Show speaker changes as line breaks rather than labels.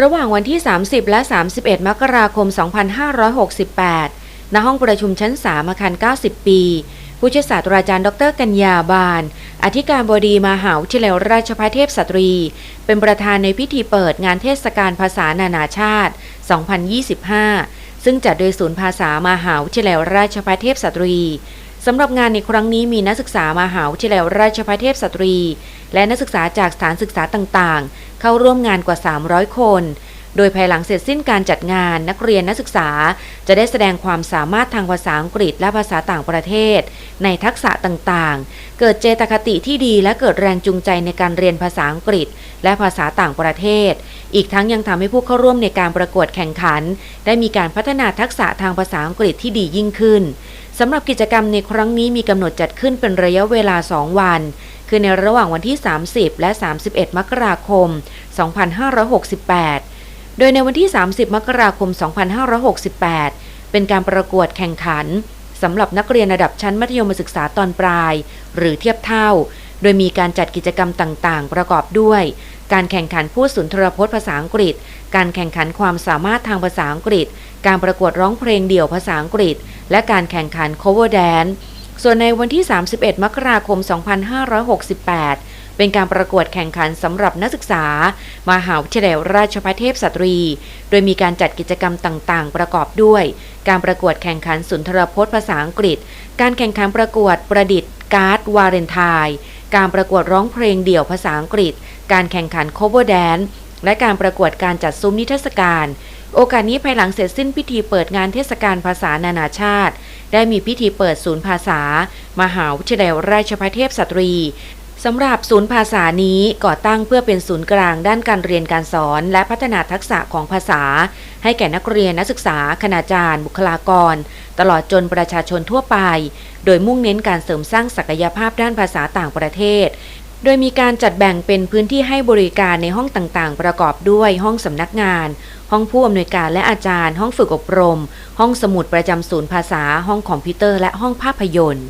ระหว่างวันที่ 30 และ 31 มกราคม 2568 ณ ห้องประชุมชั้น 3 อาคาร 90 ปี ผู้ช่วยศาสตราจารย์ ดร กัญญาบานอธิการบดีมหาวิทยาลัยราชภัฏเทพสตรี เป็นประธานในพิธีเปิดงานเทศกาลภาษานานาชาติ 2025 ซึ่งจัดโดยศูนย์ภาษามหาวิทยาลัยราชภัฏเทพสตรี สำหรับงานในครั้งนี้มีนักศึกษามหาวิทยาลัยราชภัฏเทพสตรี และนักศึกษาจากสถานศึกษาต่างๆ เข้าร่วมงานกว่า 300 คน โดยภายหลังเสร็จสิ้นการจัดงานนักเรียนนักศึกษาจะได้แสดงความสามารถทางภาษาอังกฤษและภาษาต่างประเทศ ในทักษะต่างๆ เกิดเจตคติที่ดีและเกิดแรงจูงใจในการเรียนภาษาอังกฤษ และภาษาต่างประเทศ อีกทั้งยังทำให้ผู้เข้าร่วมในการประกวดแข่งขัน ได้มีการพัฒนาทักษะทางภาษาอังกฤษที่ดียิ่งขึ้น สำหรับกิจกรรมในครั้งนี้มีกำหนดจัดขึ้นเป็นระยะเวลา 2 วัน คือในระหว่างวันที่ 30 และ 31 มกราคม 2568 โดยในวันที่ 30 มกราคม 2568 เป็นการประกวดแข่งขันสำหรับนักเรียนระดับชั้นมัธยมศึกษาตอนปลาย หรือเทียบเท่า โดยมีการจัดกิจกรรมต่างๆ ประกอบด้วย การแข่งขันพูดสุนทรพจน์ภาษาอังกฤษ การแข่งขันความสามารถทางภาษาอังกฤษ การประกวดร้องเพลงเดี่ยวภาษาอังกฤษ และการแข่งขัน cover dance ส่วนในวันที่ 31 มกราคม 2568 เป็นการประกวดแข่งขันสำหรับนักศึกษา มหาวิทยาลัยราชภัฏเทพสตรี โดยมีการจัดกิจกรรมต่างๆ ประกอบด้วย การประกวดแข่งขันสุนทรพจน์ภาษาอังกฤษ การแข่งขันประกวดประดิษฐ์การ์ดวาเลนไทน์ การประกวดร้องเพลงเดี่ยวภาษาอังกฤษ การแข่งขัน cover dance และการประกวดการจัดซุ้มนิทรรศการ โอกาสนี้ภายหลังเสร็จสิ้นพิธีเปิดงานเทศกาลภาษานานาชาติ ได้มีพิธีเปิดศูนย์ภาษา มหาวิทยาลัยราชภัฏเทพสตรี สำหรับศูนย์ภาษานี้ก่อตั้งเพื่อเป็นศูนย์กลางด้านการเรียนการสอน และพัฒนาทักษะของภาษา ให้แก่นักเรียนนักศึกษา คณาจารย์ บุคลากร ตลอดจนประชาชนทั่วไป โดยมุ่งเน้นการเสริมสร้างศักยภาพด้านภาษาต่างประเทศ โดยมีการจัดแบ่งเป็นพื้นที่ให้บริการในห้องต่างๆ ประกอบด้วยห้องสำนักงาน ห้องผู้อำนวยการและอาจารย์ ห้องฝึกอบรม ห้องสมุดประจำศูนย์ภาษา ห้องคอมพิวเตอร์ และห้องภาพยนตร์